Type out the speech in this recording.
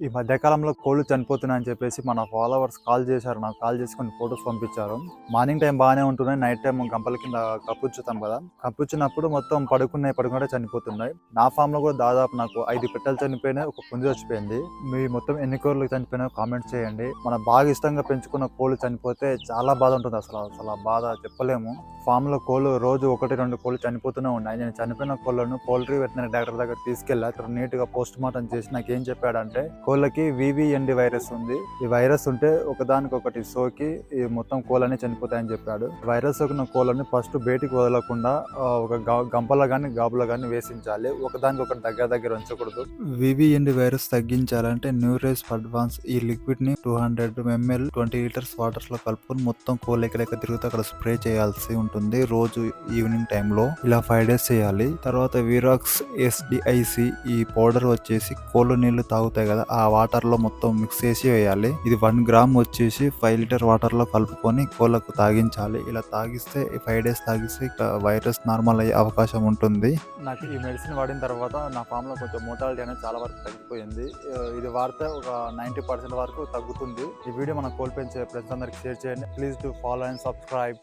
ఈ మధ్యకాలంలో కోళ్ళు చనిపోతున్నాయని చెప్పేసి మన ఫాలోవర్స్ కాల్ చేశారు. నాకు కాల్ చేసుకుని ఫొటోస్ పంపించారు. మార్నింగ్ టైం బాగానే ఉంటున్నాయి. నైట్ టైం గంపల కింద కప్పుచ్చుతాం కదా. కప్పుచ్చినప్పుడు మొత్తం పడుకున్నాయి పడుకుంటే చనిపోతున్నాయి. నా ఫామ్లో కూడా దాదాపు నాకు ఐదు పెట్టెలు చనిపోయినాయి ఒక పుంజు చచ్చిపోయింది. మీ మొత్తం ఎన్ని కోళ్ళు చనిపోయినాయో కామెంట్ చేయండి. మన బాగా ఇష్టంగా పెంచుకున్న కోళ్ళు చనిపోతే చాలా బాధ ఉంటుంది అసలు. అసలు ఆ బాధ చెప్పలేము. ఫామ్లో కోళ్ళు రోజు ఒకటి రెండు కోళ్ళు చనిపోతూనే ఉన్నాయి. నేను చనిపోయిన కోళ్ళను పౌల్ట్రీ వెటనరీ డాక్టర్ దగ్గర తీసుకెళ్ళి అక్కడ నీట్గా పోస్ట్ మార్టం చేసి నాకు ఏం చెప్పాడంటే కోళ్ళకి వివిఎండి వైరస్ ఉంది. ఈ వైరస్ ఉంటే ఒకదానికొకటి సోకి ఈ మొత్తం కోళ్ళని చనిపోతాయని చెప్పాడు. వైరస్ సోకిన కోళ్ళని ఫస్ట్ బయటికి వదలకుండా ఒక గంపలో కానీ గాబులో కానీ వేసించాలి. ఒకదానికి ఒకటి దగ్గర దగ్గర ఉంచకూడదు. వివిఎండి వైరస్ తగ్గించాలంటే న్యూరేస్ అడ్వాన్స్ ఈ లిక్విడ్ని two hundred ML twenty liters వాటర్లో కలుపుకొని మొత్తం కోళ్ళు ఎక్కడెక్కడ తిరుగుతూ అక్కడ స్ప్రే చేయాల్సి ఉంటుంది. రోజు ఈవినింగ్ టైంలో ఇలా ఫైవ్ డేస్ చేయాలి. తర్వాత విరాక్స్ ఎస్డిఐసి ఈ పౌడర్ వచ్చేసి కోళ్ళు నీళ్ళు తాగుతాయి కదా ఆ వాటర్లో మొత్తం మిక్స్ చేసి వేయాలి. ఇది వన్ గ్రామ్ వచ్చేసి ఫైవ్ లీటర్ వాటర్లో కలుపుకొని కోళ్ళకు తాగించాలి. ఇలా తాగిస్తే ఫైవ్ డేస్ తాగిస్తే వైరస్ నార్మల్ అయ్యే అవకాశం ఉంటుంది. నాకు ఈ మెడిసిన్ వాడిన తర్వాత నా ఫామ్లో కొంచెం మోటాలిటీ అనేది చాలా వరకు తగ్గిపోయింది. ఇది వాడితే ఒక నైంటీ పర్సెంట్ వరకు తగ్గుతుంది. ఈ వీడియో మన కోల్పెంచే ఫ్రెండ్స్ షేర్ చేయండి. Please to follow and subscribe